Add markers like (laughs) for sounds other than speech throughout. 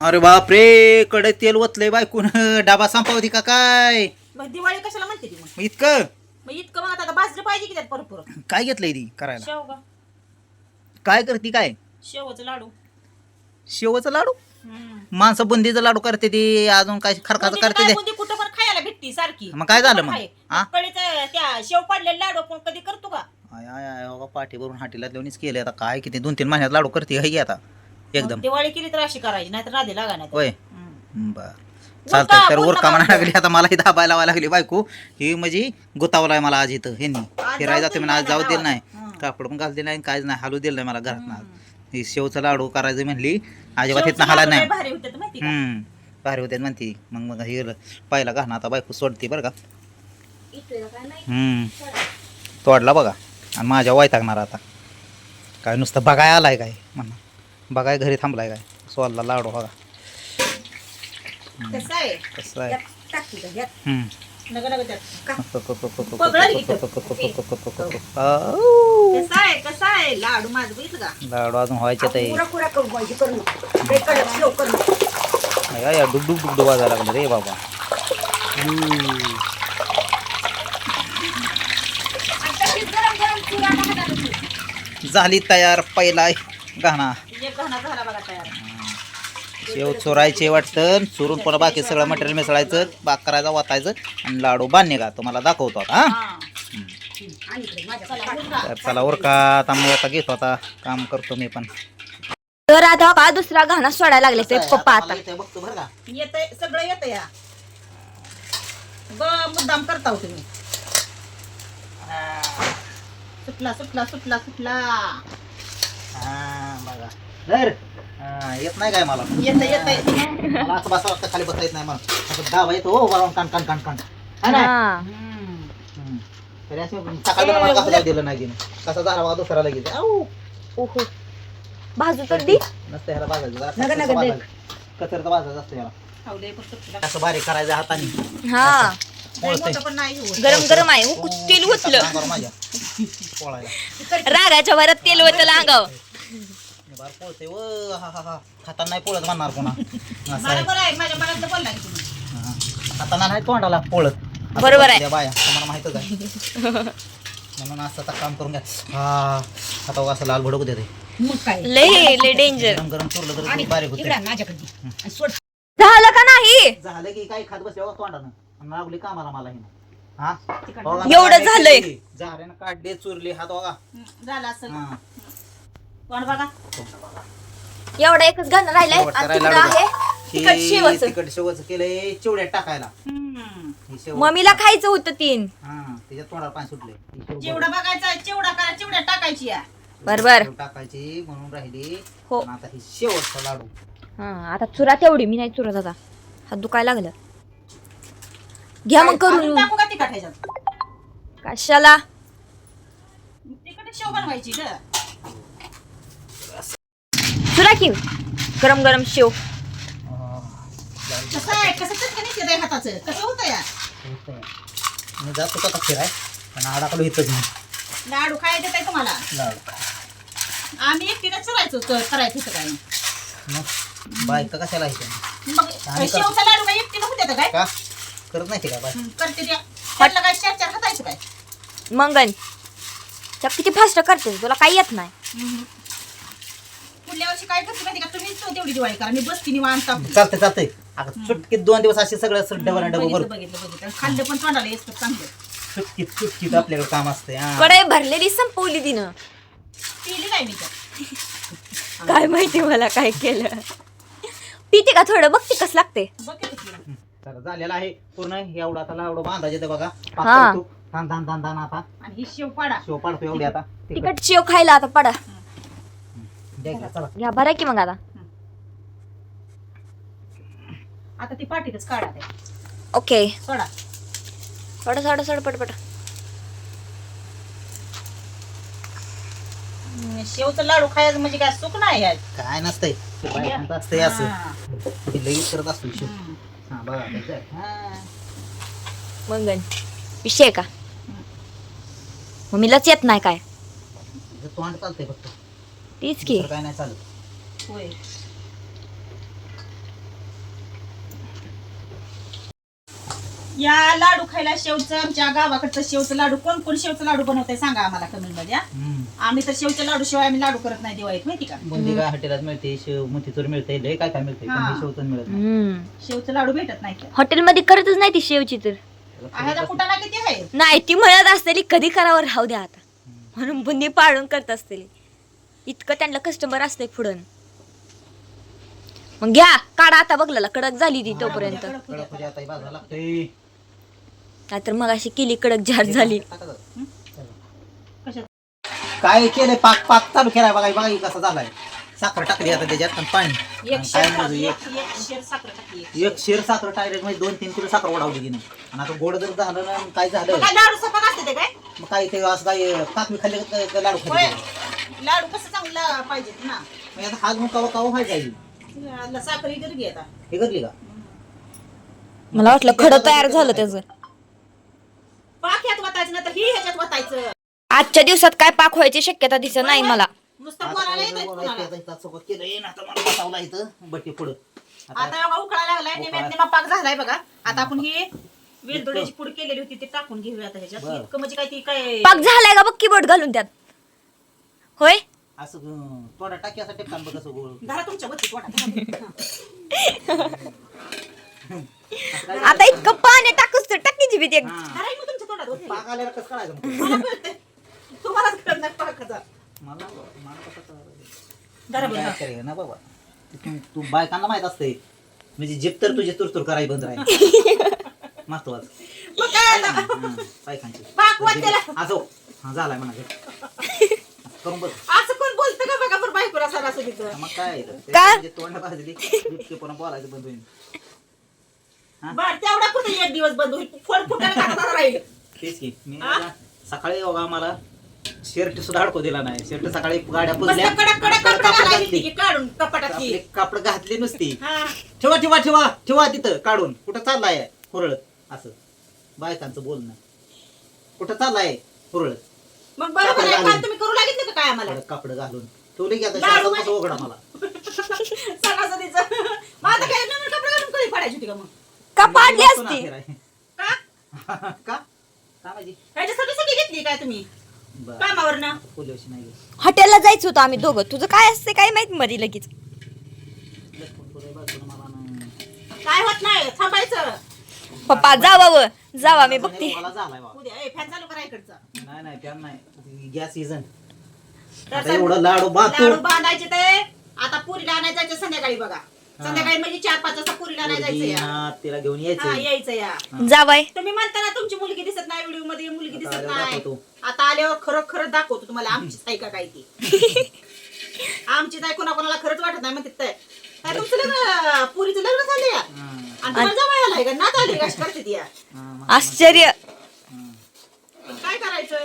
अरे बापरे कडे तेल ओतलंय बायकून. डाबा संपावती का काय? मग दिवाळी कशाला म्हणते ती मग? मग इतकं? मग इतकं मग आता भाजलं पाहिजे की त्यात भरपूर. काय घेतलंय ती करायला? शेवगा काय करते काय? शेवचं लाडू. शेवचं लाडू? हम्म. माणसं बुंदीचं लाडू करते ती अजून काय खरखाचं बुंदीचं करते काय ते. बुंदी कुठं पण खायला भेटती सारखी. मग काय झालं मग? कळीचं त्या शेव पाडलेले लाडू आपण कधी करतो का? आय आय आय का पाठी भरून हाटीला देऊनच केले आता. काय किती दोन तीन महिन्यात लाडू करते हे आता. एकदम. दिवाळी केली तर अशी करायची नाहीतर राधे लागा नाही होय. बर. चालतंय तर पूर्ण उरका म्हणा लागली आता मला दाबायला लावायला लागली बायको. ही म्हणजे गुतावलाय मला आज इथं ह्यांनी. फिरायला जाते म्हणा आज जाऊ दिलं नाही. कापड पण घाल दिलं नाही काहीच नाही हालू दिलं नाही मला घरात. ही शेवचं लाडू करायचं म्हणली अजिबात इथनं हाला नाही. का? हम्म. भारी होते म्हणती. मग मग हे पहिला घाणं आता बायको सोडते बरं का. हम्म. तोडला बघा. आणि माझ्या वैतागणार आता. काय नुसतं बघाय आलाय काय म्हणा. बघाय घरी थांबलाय काय? सोडला लाडू बघा. कसं आहे? कसं आहे? यात टाक तिथं, यात. हम्म. नगं नगं त्यात. (laughs) का? लाडू कसं आहे? कसं आहे? लाडू माझं बघितलं का? अजून व्हायचे ते पुरा पुरा करू पाहिजे करू. नको. लय कडक slow करू नको. या डुग डुग डुग वाजायला लागलं रे बाबा. झाली तयार पहिला एक घाणा झाला बघा तयार. शेव चोरायचे वाटतं चोरून पुन्हा बाकी सगळं मटेरियल मिसळायचं बाक करायचं वाटायचं आणि लाडू बांधणे का? तुम्हाला दाखवतो आता हा. चला, उरका. तर चला उरका आता मग आता घेतो आता काम करतो मी पण. तर आता का दुसरा घाणा सोडायला लागले ते पप्पा आता. बघतो बरं का. येतंय सगळं येतं या. ग मुद्दाम करता हो तुम्ही. सुटला सुटला सुटला सुटला. धर. हा, येत नाही काय मला? येतं येतंय. मला असं बसा वाटतं खाली बसता येत नाही मला असं दाबा येतो हो वरून हा ना? हा. हम्म. तरी असं सकाळी मला कसं दिलं नाही तिने. कसा झाला बघा दुसरा लगेच. आऊ. ओहो. बाजू तर दी नसतं ह्याला बाजायचं जरा नका, नका, कचऱ्याचं बाजायचं. असतं ह्याला. खावलंय पण सुटला. असं बारीक करायचं हाताने. हा. लय पोळतंय. मोठं पण नाही होत. गरम गरम आहे. उकू तेल ओतलं बरं माझ्या? पोळायला. रागाच्या भरात तेल ओतलं अंगाव (laughs) बार पोळते. व हा हा हा. खाताना नाही पोळत म्हणणार पुन्हा. (laughs) असं मला आहे. बरं आहे. माझ्या मनात बोलला की तुम्ही. हा. खाताना नाही तोंडाला पोळत. बरोबर आहे. बाया. तुम्हाला माहितच आहे. (laughs) म्हणून असं आता काम करून घ्या. हा. आता असं लाल भडकू देते. मग काय? लय लय डेंजर गरम गरम चुरलं तर आणि बारीक होते. आण माझ्याकडे. आणि सोड. झालं का नाही? झालं की काही खात बसल्या तोंडानं. आणि लागली कामाला मला हिनं. हा. बघा, एवढं झालंय. केली. झाऱ्यानं काढले चुरली. हात बघा. हं, झालं असं हा. कोण बघा. एवढा एकच घाणं राहिलाय. शेवटचं आणि राहिलं तिकडं बघा. आहे तिखट हे शेवचं. तिखट शेवचं केलंय चिवड्यात टाकायला. हे मम्मीला खायचं होतं तीन. हा त्याच्यात तोंडाला पाणी सुटले चिवडा बघायचा चिवडा करा चिवड्या टाकायची या. बरोबर. टाकायची म्हणून राहिली. हो. आता ही शेवटचा लाडू. हा आता चुरा तेवढी मी नाही चुरत आता. हात दुखायला लागलं. घ्या मग अजून करून. टाकू का तिखट ह्याच्यात? कशाला? तिखट शेव बनवायची ग. चुरा की गरम गरम शेव. कसं आहे? कसं येते रे हाताचं? कसं होतं या मी जातो का फिराय पण अडकलो इथंच मी. लाडू खायचे काय तुम्हाला? लाडू. आम्ही एकटीने चुरायचो तर करायचं होतं काय? मग बायका कशाला येते मग. शेवचा लाडू काय होते काय? का? करत नाही ते का बाय. हं, करते त्या त्यातलं काय चार चार हातायचं काय? मंगन त्या किती फास्ट करते तुला काही येत नाही. पुढल्या वर्षी काय करते माहिती का? तुम्ही तो तेवढी दिवाळी करा. मी बसती निवांत. आपली. चालतंय. चालतंय आता चुटकीत दोन दिवस असे सगळं डबल डबल बघितलं भरून बघितलं. बघितलं खाल्लं पण तोंडाला येतं चांगलं. चुटकीत चुटकीत आपल्याकडे काम असते हा. कडाई भरलेली संपवली तिनं. पिली नाही मी तर. काय माहिती मला काय केलं. पिते का थोडं? बघते कस लागते बघितलं तर झालेला आहे पूर्ण. एवढा आता लावडं बांधायचे बघा. हा. धान धान धान धान आता. आणि ही शेव पाडा. शेव पाडतो एवढी आता. तिखट. तिकट शेव खायला आता पडा. घ्या भरा की मग आता. आता ती पाठीतच काढा ते. ओके. सोडा. सोडा सोडा सोडा पटपट. हं, शेवचं लाडू खायचं म्हणजे काय सुख नाही यात. काय नसतंय. ते बायकांचं असतंय असं. ते लगेच करत असतो शेव. हं. बघा कसं आहे. हा. मंगन विषय का? मम्मीलाच येत नाही काय? तोंड चालतंय फक्त. तीच की. काय नाही चालत. होय. या लाडू खायला शेवच आमच्या गावाकडचं शेवचं लाडू. कोण कोण शेवचं लाडू बनवतंय सांगा आम्हाला कमी मध्ये आम्ही तर शेवच्या लाडू शिवाय आम्ही लाडू करत नाही दिवाळीत माहिती का? बुंदी काय हॉटेलात मिळते शेव मोतीचूर मिळते लय काय काय मिळते शेवच मिळत शेवच शेवचं लाडू भेटत नाही हॉटेल हॉटेलमध्ये करतच नाही ती शेवची तर. कुठं किती आहे? नाही ती म्हणत असलेली कधी करावर राहू द्या आता. म्हणून बुंदी पाडून करत असलेली इतकं त्यांना कस्टमर असते पुढं. मग घ्या काढा आता बघला कडक झाली ती तोपर्यंत. कडक कडक आता भाजायला लागतंय. नाहीतर मग अशी केली कडक झार झाली. काय केलंय? पाक पाक चालू केलाय बघा बघा कसा झालाय. साखर टाकली आता त्याच्यात आणि पाणी. एक आणि शेर काय टाक- एक एक शेर साखर टाकली एक. शेर. साखर टाकले म्हणजे दोन तीन किलो साखर ओढावली की नाही आणि आता गोड जर झालं ना काय झालं? मग काय लाडू सपाक असते ते काय? मग काय ते असं काय काकवी खाल्ले का- का लाडू होय. खाल्ले लाडू कसं चांगला पाहिजे ना? मग आता हात मग कवा कवा व्हायचा आहे? याला साखर इकडे घे आता. हे करली का? मला वाटलं खडं तयार झालं त्याचं. पाक ह्यात वतायचं नाही तर ही ह्याच्यात वतायचं. आजच्या दिवसात काय पाक व्हायची शक्यता दिसत नाही मला. नुसतं आता बोलायला काय येत बोलायचं तुम्हाला आता इथं सोबत केलंय ना आता मला बसावला इथं बट्टी पुढं. आता आता एवढा उकळायला लागलाय निम्यात निमा पाक झालाय बघा. आता आपण ही वेलदोड्याची पुडी केलेली होती ती टाकून घेऊया आता ह्याच्यात. बरं. इतकं म्हणजे काय ती काय पाक झालाय का बघ कीबोर्ड घालून त्यात. होय? असं अं, गोळ. धरा तुमच्या वरती काय- आता इतकं पाणी टाकूस तर टाकीची भीती एक. हा. धरा मग तुमच्या तोंडात वरती. पाक आल्यावर कसं काढायचं मग? मला कळतंय. तुम्हालाच कळत नाही पाकाचा मला मला कसं कळालं? धरा बरं. काय करायचं ना बाबा? तू तू बायकांना माहीत असते म्हणजे जिप तर तुझी तुरतुर करायची बंद राहील. महत्वाचं मग काय आता? बायकांची. पाक वाटेला. असो हा झालाय म्हणा करून बघ. असं कोण बोलतं का बघा बरं बायकोला सरासरीचं मग काय आहे? तर? ते का? म्हणजे तोंड भाजली जिपके पण बोलायचं बंद होईल? बर तेवढा कुठे एक दिवस बंद होईल? फोड फुटायला का राहील? तेच की मी हा? आता सकाळी बघा आम्हाला शर्ट सुद्धा अडकू दिला नाही. शर्ट सकाळी गाड्या मस्त पुजल्या कडक कडक कापड कपडे घालायची घातली. की काढून आपले कापड घातली नुसती. हा. ठेवा ठेवा ठेवा ठेवा तिथं काढून. कुठं चाललाय? हुरळत असं. बायकांचं बोलणं. कुठं चाललाय? हुरळत मग बरोबर आहे. काल तुम्ही करू लागितले का काय आम्हाला? कापड घालून. ठेवले की आता लाडू शासनाचं म्हणजे- उघडा मला. (laughs) सणासुदीचं. काय नवीन कपडे घालून कधी पडायची होती का मग? का पाडली बघतो ना असती फिराय. का? (laughs) का? का माझी ह्याच्यासाठी सगळी घेतली काय तुम्ही? बरं. कामावर ना पोलिओशी नाही हॉटेलला जायचं होतं आम्ही दोघं. तुझं काय असते काय माहीत मध्ये लगेच. लटकून पुढे बाजूला मला ना- काय होत नाही? थांबायचं. पप्पा जावा व जावा मी बघते. मला झालाय बाबा. उद्या ए फॅन चालू करा इकडचा. नाही नाही त्या नाही. गॅस सीझन तर आता एवढं लाडू बातू लाडू बांधायचे ते आता पुरीला आणायला जायचं संध्याकाळी बघा. संध्याकाळी म्हणजे चार पाच वाजता पुरीला आणायला जायचं या तिला घेऊन हा यायचं यायचं या जावाय तुम्ही म्हणता ना तुमची मुलगी दिसत नाही व्हिडिओमध्ये मुलगी आता दिसत आल्यावर नाही. दाखवतो. आता आल्यावर खरं खरं दाखवतो तुम्हाला आमचीच आहे का काय ती? (laughs) आमचीच आहे कोणाकोणाला खरंच वाटत नाही म्हणते काय काय तुमचं लग्न पुरीचं लग्न झालं या हा, आणि तुम्हाला आलाय का? नात आली कशी करते ती या हा, मग- आश्चर्य. पण काय करायचं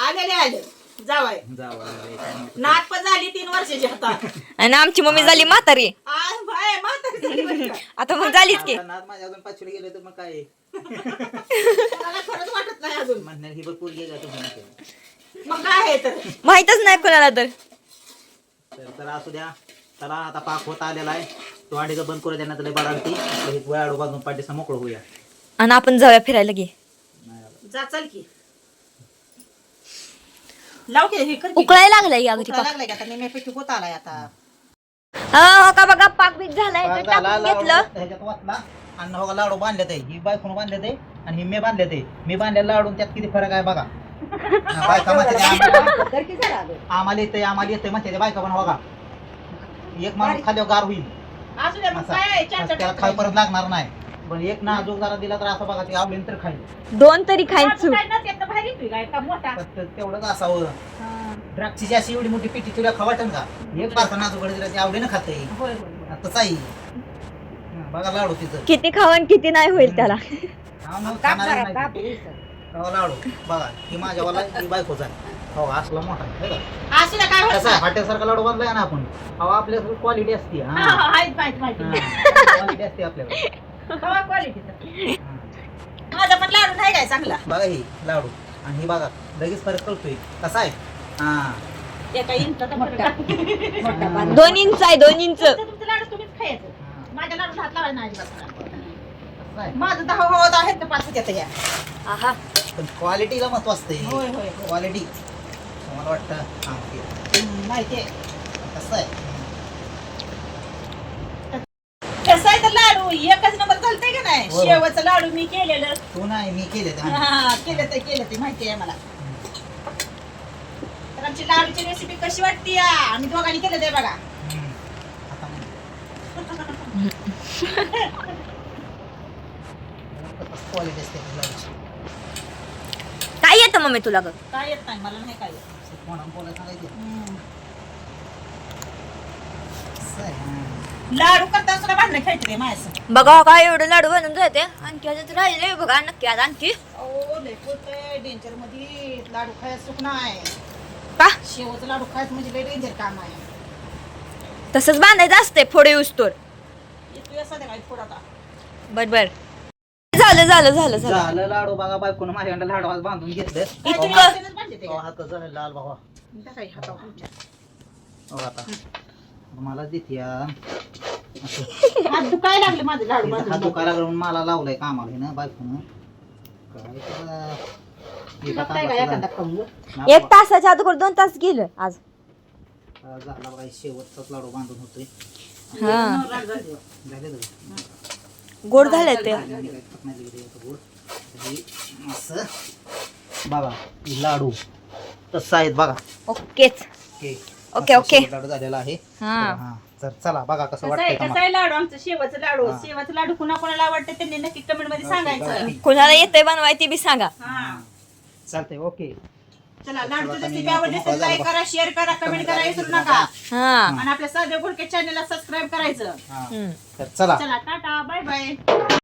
आलेले आले. जावाय. नात पण झाली तीन वर्षाची आता. आणि आमची मम्मी झाली म्हातारी. आ, बाय, म्हातारी झाली बरं का. आता मग झालीच की. नाद माझ्या अजून पाचवीला गेले तर मग काय? कोणाला खरंच वाटत नाही अजून. म्हणणार ही म्हणते. मग काय आहे तर? माहितच नाही कोणाला तर. तर तर असू द्या. चला आता पाक होत आलेला आहे. तो बंद करू देण्यात लय आपलं हे बांधून पाठीसा मोकळं होऊया? आणि आपण जाऊया फिरायला गे. जा चल की. लाव की हे कर की. उकळायला लागलाय या घरी उकळायला लागलाय का? आता निम्यापैकी होत आलाय आता. हा हो का बघा पाक बीक झालाय पाक ते झाला, टाकून लाडू घेतलं ह्याच्यात वाचला आणि हो का लाडू बांधले ते. ही बायकोनं बांधले ते आणि ही मी बांधले ते. मी बांधलेलं लाडून त्यात किती फरक आहे बघा. हा, (laughs) बायका म्हणते ते आम्हाला (laughs) आम्हाला येते आम्हाला येते म्हणते ते बायका पण का एक माणूस खाल्यावर गार होईल. असू द्या मग असा. काय आहे, चार त्याला चार खाय परत लागणार नाही. पण एक नाजूक जरा दिला तर असं बघा ते आवडीन तर खाईल. दोन तरी खायचं काय नसेल तर बाहेर येतोय काय का मोठा? पण ते- तेवढंच असावं. द्राक्षीची अशी एवढी मोठी पिठी तुला खावाटन का? एक पाच नाजूक दिला ते आवडीनं खाते होय होय होय. तसं आहे हं, बघा लाडू तिथं किती खावं किती नाही होईल त्याला. हा, मग खाणारच नाही. ते. हो, लाडू. बघा ही माझ्यावाला ही बायकोचा आहे. हो असला मोठा आहे, हे बघा. असू द्या काय होत कसा आहे हॉटेलसारखा लाडू बांधलाय ना आपण? अहो आपल्या क्वालिटी असते हा, हा, माहीत माहीत माहिती क्वालिटी असते आपल्याकडे. कवा क्वालिटीचं हं. माझा पण लाडू नाही काय चांगला. बघा ही लाडू आणि ही बघा लगेच फरक कळतोय कसा आहे? हा. एका इंचाचा मोठा. दोन इंच आहे दोन इंच. तुमचं लाडू तुम्हीच खायचं. हा. माझ्या लाडू हात लावायला नाही अजिबात. काय? माझं दहा आहेत तर पाच येत या. आहा. पण क्वालिटीला महत्त्व असते होय होय होय. क्वालिटी मला वाटतं. हा माहिती आहे. कसं आहे? कसं आहे तर लाडू? एकच नंबर चालतंय का नाही? होय. शेवचं लाडू मी केलेलं. तू नाही मी केले ते हा, केलं ते केलं ते माहिती आहे मला. तर आमची लाडूची रेसिपी कशी वाटते या? आम्ही दोघांनी केलं ते बघा. आता मग. (laughs) असते लाडूची. येतं मम्मी तुला ग काय येत नाही मला नाही काय येत. आहे हं. लाडू करता सुद्धा भांडणं खेळते ते माझ्यासंग. बघा काय एवढं लाडू बनवून जाते. आणखी अजून राहिले बघा नक्की आज आणखी. लय पोतंय डेंजरमध्ये लाडू खायचं सुख नाही. का? शेवचं लाडू खायचं म्हणजे लय डेंजर काम आहे. तसंच बांधायचं असते फोडे उस्तोर येतो या संध्याकाळी थोडा आता. बर बर. झालं झालं झालं झालं. झालं लाडू बघा बायकोनं माझ्याकडे लाडू आज बांधून घेतलं काय अहो, का? हात झालं लाल बाबा. हो आता. मला देते या. असं. हात दुखायला लागले माझे लाडू मला लावलाय कामाला हे ना बायकोनं. काय त्याला- एका का एखादा तासाच्या अगोदर दोन तास गेलं आज. बाबा, झाला बघा शेवटचाच लाडू बांधून होतोय. हा. झाली. गोड झाले ते. हे बघा लाडू. तसं आहेत बघा. ओकेच. ओके. Okay, okay. लाडू झालेला आहे. हा. तर हा. तर चला बघा कसं आहे लाडू? आमचं शेवचं लाडू. शेवचं लाडू कुणा कोणाला आवडते त्यांनी नक्की कमेंटमध्ये सांगायचं. कुणाला येतंय बनवाय ते बी सांगा. हा. चालतंय ओके. चला मी रेसिपी आवडली असेल लाईक. करा शेअर करा कमेंट करा विसरू नका. हा. आणि आपल्या साध्या गुडके चॅनलला सबस्क्राईब करायचं. हा. तर चला. चला टाटा बाय बाय